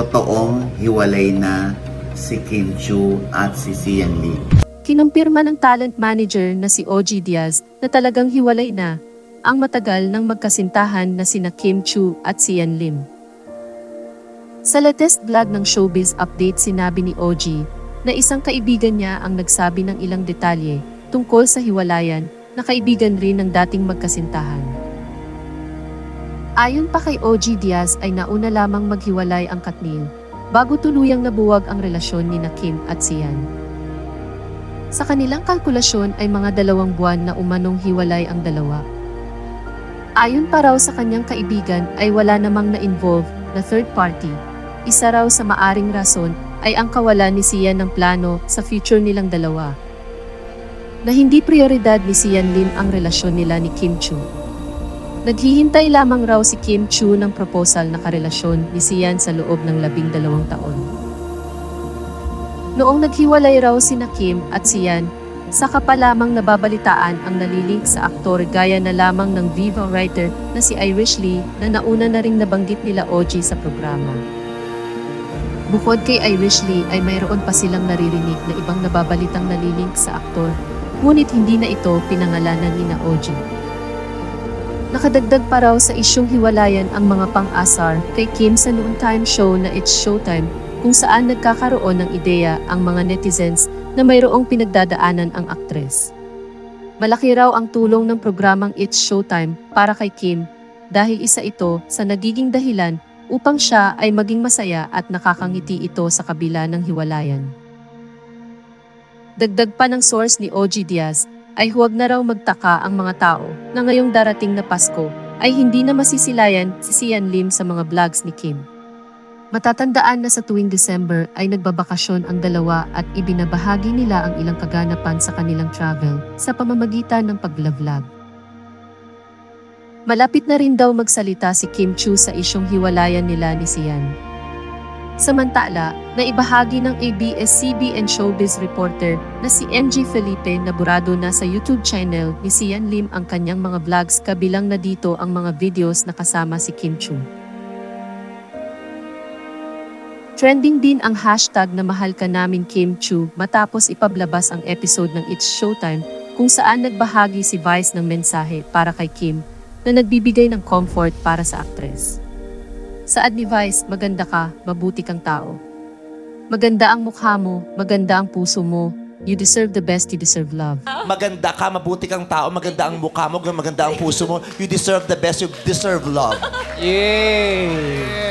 totoong hiwalay na si Kim Chu at si Sian Lee. Kinumpirma ng talent manager na si OG Diaz na talagang hiwalay na ang matagal ng magkasintahan na sina Kim Chu at Sian Lim. Sa latest vlog ng Showbiz Update sinabi ni OG na isang kaibigan niya ang nagsabi ng ilang detalye tungkol sa hiwalayan na kaibigan rin ng dating magkasintahan. Ayon pa kay OG Diaz ay nauna lamang maghiwalay ang Katnil bago tuluyang nabuwag ang relasyon ni na Kim at Sian. Sa kanilang kalkulasyon ay mga dalawang buwan na umanong hiwalay ang dalawa. Ayon pa raw sa kanyang kaibigan ay wala namang na-involve na third party. Isa raw sa maaring rason ay ang kawalan ni Sian ng plano sa future nilang dalawa. Na hindi prioridad ni Sian Lim ang relasyon nila ni Kim Chu. Naghihintay lamang raw si Kim Chu ng proposal na karelasyon ni Sian sa loob ng labing dalawang taon. Noong naghiwalay raw si Kim at Sian, saka pa lamang nababalitaan ang nalilink sa aktor gaya na lamang ng Viva writer na si Irish Lee na nauna na ring nabanggit nila OG sa programa. Bukod kay Irish Lee ay mayroon pa silang naririnig na ibang nababalitang nalilink sa aktor, ngunit hindi na ito pinangalanan ni na OG. Nakadagdag pa raw sa isyong hiwalayan ang mga pang-asar kay Kim sa noon time show na It's Showtime kung saan nagkakaroon ng ideya ang mga netizens na mayroong pinagdadaanan ang aktres. Malaki raw ang tulong ng programang It's Showtime para kay Kim dahil isa ito sa nagiging dahilan upang siya ay maging masaya at nakakangiti ito sa kabila ng hiwalayan. Dagdag pa ng source ni OG Diaz ay huwag na raw magtaka ang mga tao na ngayong darating na Pasko ay hindi na masisilayan si Sian Lim sa mga vlogs ni Kim. Matatandaan na sa tuwing December ay nagbabakasyon ang dalawa at ibinabahagi nila ang ilang kaganapan sa kanilang travel sa pamamagitan ng paglavlag. Malapit na rin daw magsalita si Kim Chu sa isyong hiwalayan nila ni Sian. Samantala, naibahagi ng ABS-CBN showbiz reporter na si MG Felipe na burado na sa YouTube channel ni Sian Lim ang kanyang mga vlogs kabilang na dito ang mga videos na kasama si Kim Chu. Trending din ang hashtag na mahal ka namin Kim Chu matapos ipablabas ang episode ng It's Showtime kung saan nagbahagi si Vice ng mensahe para kay Kim na nagbibigay ng comfort para sa aktres. Saad ni Vice, maganda ka, mabuti kang tao. Maganda ang mukha mo, maganda ang puso mo, you deserve the best, you deserve love. Maganda ka, mabuti kang tao, maganda ang mukha mo, maganda ang puso mo. You deserve the best, you deserve love. Yay!